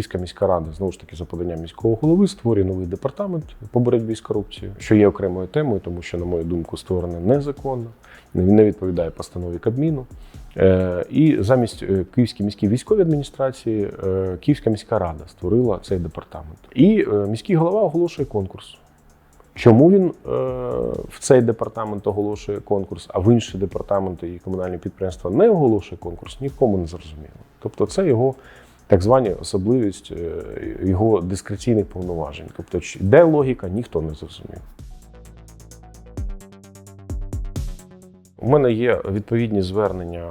Київська міська рада знову ж таки за поданням міського голови створює новий департамент по боротьбі з корупцією, що є окремою темою, тому що, на мою думку, створене незаконно, він не відповідає постанові Кабміну. Е, І замість е, Київській міській військовій адміністрації е, Київська міська рада створила цей департамент. І міський голова оголошує конкурс. Чому він в цей департамент оголошує конкурс, а в інші департаменти і комунальні підприємства не оголошує конкурс, нікому не зрозуміло. Тобто, це його так звані особливість е, його дискреційних повноважень. Тобто, де логіка, ніхто не зрозумів. У мене є відповідні звернення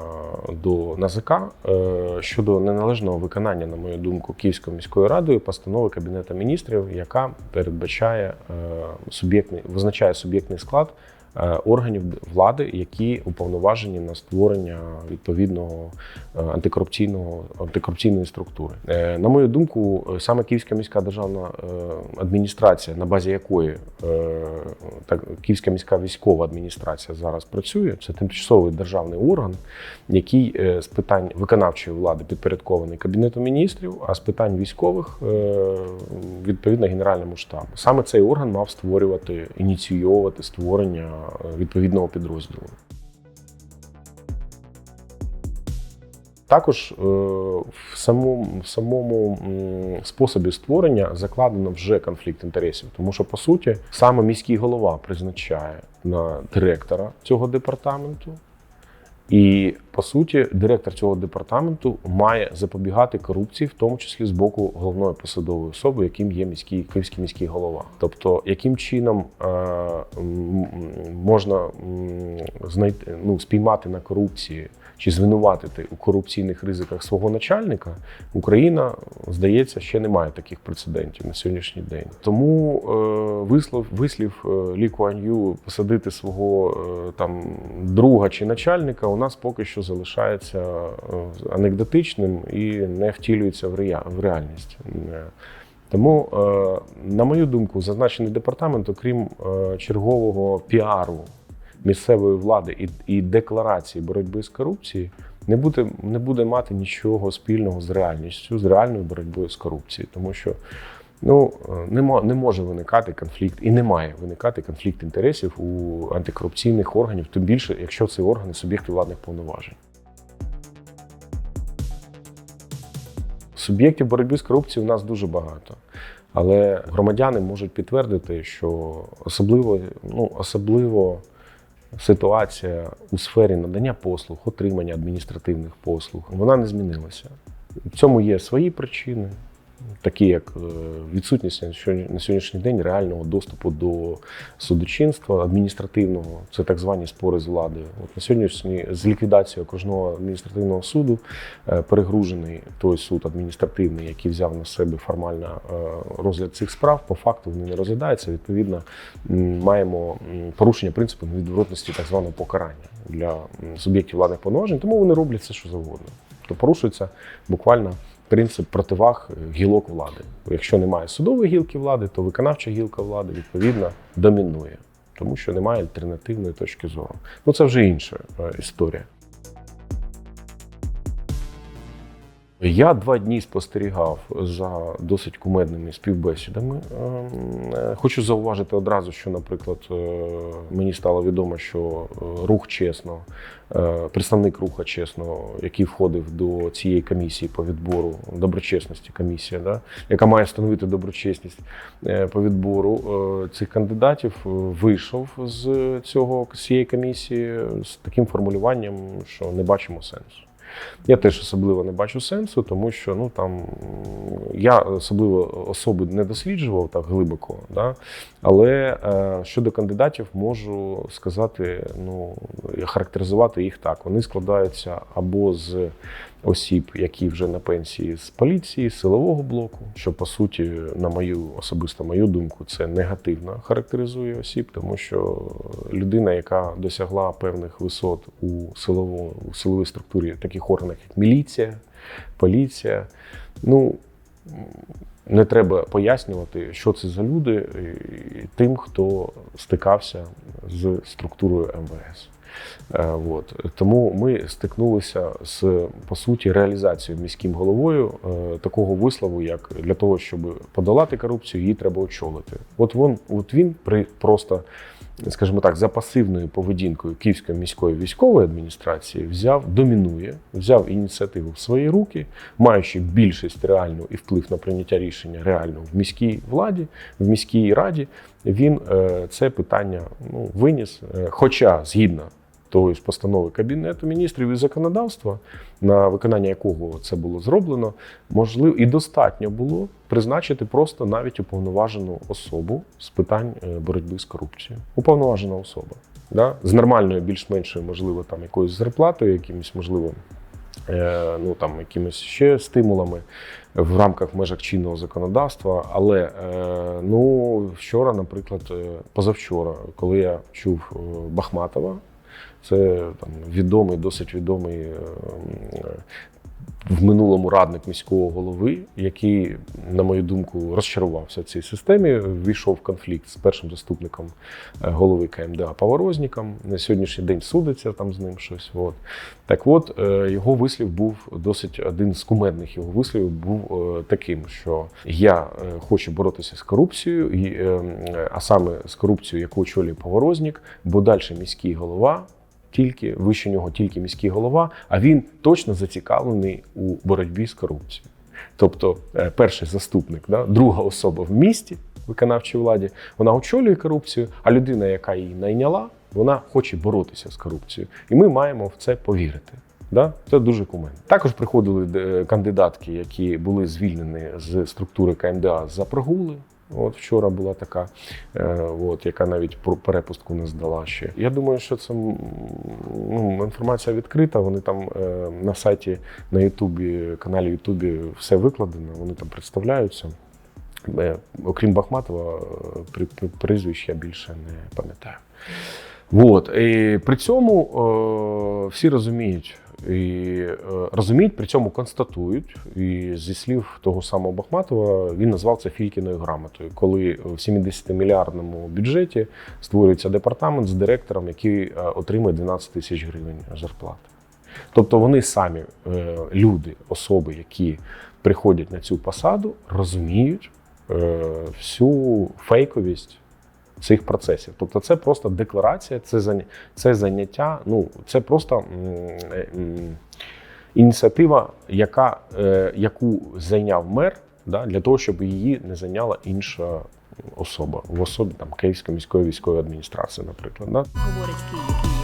до НАЗК е, щодо неналежного виконання, на мою думку, Київською міською радою постанови Кабінету міністрів, яка передбачає е, суб'єктний, визначає суб'єктний склад органів влади, які уповноважені на створення відповідного е, антикорупційного антикорупційної структури. Е, На мою думку, е, саме Київська міська державна е, адміністрація, на базі якої е, так Київська міська військова адміністрація зараз працює, це тимчасовий державний орган, який е, з питань виконавчої влади підпорядкований Кабінету міністрів, а з питань військових е, відповідно Генеральному штабу. Саме цей орган мав створювати, ініційовувати створення е, відповідного підрозділу. Також е, в самому, в самому способі створення закладено вже конфлікт інтересів, тому що по суті саме міський голова призначає на директора цього департаменту, і по суті, директор цього департаменту має запобігати корупції, в тому числі з боку головної посадової особи, яким є міський київський міський голова. Тобто, яким чином е, можна знайти ну, спіймати на корупції чи звинуватити у корупційних ризиках свого начальника, Україна, здається, ще не має таких прецедентів на сьогоднішній день. Тому е, вислов, вислів е, Лі Куан Ю посадити свого там друга чи начальника у нас поки що залишається е, анекдотичним і не втілюється в, реальність. Е, Тому, е, на мою думку, зазначений департамент, окрім чергового піару місцевої влади і декларації боротьби з корупцією, не буде, не буде мати нічого спільного з реальністю, з реальною боротьбою з корупцією, тому що ну, е, не, не може виникати конфлікт і не має виникати конфлікт інтересів у антикорупційних органів, тим більше, якщо це органи суб'єкти владних повноважень. Суб'єктів боротьби з корупцією у нас дуже багато. Але громадяни можуть підтвердити, що особливо, ну, особливо ситуація у сфері надання послуг, отримання адміністративних послуг, вона не змінилася. В цьому є свої причини, такі як е, відсутність на сьогоднішній день реального доступу до судочинства адміністративного, це так звані спори з владою. От на сьогоднішній з ліквідацією окружного адміністративного суду е, перегружений той суд адміністративний, який взяв на себе формально е, розгляд цих справ. По факту вони не розглядаються. Відповідно, маємо порушення принципу невідворотності так званого покарання для суб'єктів владних повноважень, тому вони роблять все, що завгодно. То порушується буквально принцип противаг гілок влади. Якщо немає судової гілки влади, то виконавча гілка влади відповідно домінує, тому що немає альтернативної точки зору. Ну це вже інша е, історія. Я два дні спостерігав за досить кумедними співбесідами. Ем, е, Хочу зауважити одразу, що, наприклад, е, мені стало відомо, що е, рух чесно, представник руха чесно, який входив до цієї комісії по відбору доброчесності, комісія, да, яка має встановити доброчесність по відбору цих кандидатів, вийшов з цього з цієї комісії з таким формулюванням, що не бачимо сенсу. Я теж особливо не бачу сенсу, тому що ну там я особливо особи не досліджував так глибоко, да? але е, щодо кандидатів можу сказати, ну характеризувати їх так. Вони складаються або з осіб, які вже на пенсії з поліції, з силового блоку, що по суті, на мою особисто мою думку, це негативно характеризує осіб, тому що людина, яка досягла певних висот у силовому у силовій структурі, таких органах, як міліція, поліція, ну. Не треба пояснювати, що це за люди тим, хто стикався з структурою МВС. Е, От. Тому ми стикнулися з по суті реалізацією міським головою е, такого вислову, як для того, щоб подолати корупцію, її треба очолити. От він, от він при просто, скажімо так, за пасивною поведінкою Київської міської військової адміністрації взяв, домінує, взяв ініціативу в свої руки, маючи більшість реальну і вплив на прийняття рішення реально в міській владі, в міській раді. Він е, це питання ну, виніс. Хоча згідно тої ж постанови Кабінету міністрів і законодавства, на виконання якого це було зроблено, можливо і достатньо було призначити просто навіть уповноважену особу з питань е, боротьби з корупцією. Уповноважена особа. Да? З нормальною, більш-меншою, можливо, там якоюсь зарплатою, якимось, можливо, е, ну там якимись ще стимулами в рамках межах чинного законодавства. Але е, ну вчора, наприклад, позавчора, коли я чув Бахматова, це там відомий, досить відомий е, в минулому радник міського голови, який, на мою думку, розчарувався в цій системі, ввійшов в конфлікт з першим заступником е, голови КМДА Паворозніком. На сьогоднішній день судиться там з ним щось. От. Так от, е, його вислів був досить один з кумедних його висловів був таким, що я хочу боротися з корупцією, і, е, а саме з корупцією, яку очолює Паворознік, бо далі міський голова тільки вище нього тільки міський голова, а він точно зацікавлений у боротьбі з корупцією. Тобто, е, перший заступник, да, друга особа в місті виконавчій владі, вона очолює корупцію, а людина, яка її найняла, вона хоче боротися з корупцією. І ми маємо в це повірити. Да? Це дуже кумедно. Також приходили е, кандидатки, які були звільнені з структури КМДА за прогули. От вчора була така, е, от, яка навіть про перепустку не здала ще. Я думаю, що це ну, інформація відкрита. Вони там е, на сайті на Ютубі, каналі Ютубі все викладено, вони там представляються. Е, Окрім Бахматова, при, при, прізвищ я більше не пам'ятаю. От. І при цьому е, всі розуміють. І е, розуміють, при цьому констатують. І зі слів того самого Бахматова він назвав це Фількіною грамотою, коли в 70-мільярдному бюджеті створюється департамент з директором, який е, отримує 12 тисяч гривень зарплати. Тобто вони самі е, люди, особи, які приходять на цю посаду, розуміють всю фейковість цих процесів. Тобто, це просто декларація, це заняття заняття. Ну це просто ініціатива, яка, е, яку зайняв мер, да, для того, щоб її не зайняла інша особа в особі там Київської міської військової адміністрації, наприклад. Да. Говорить Київ.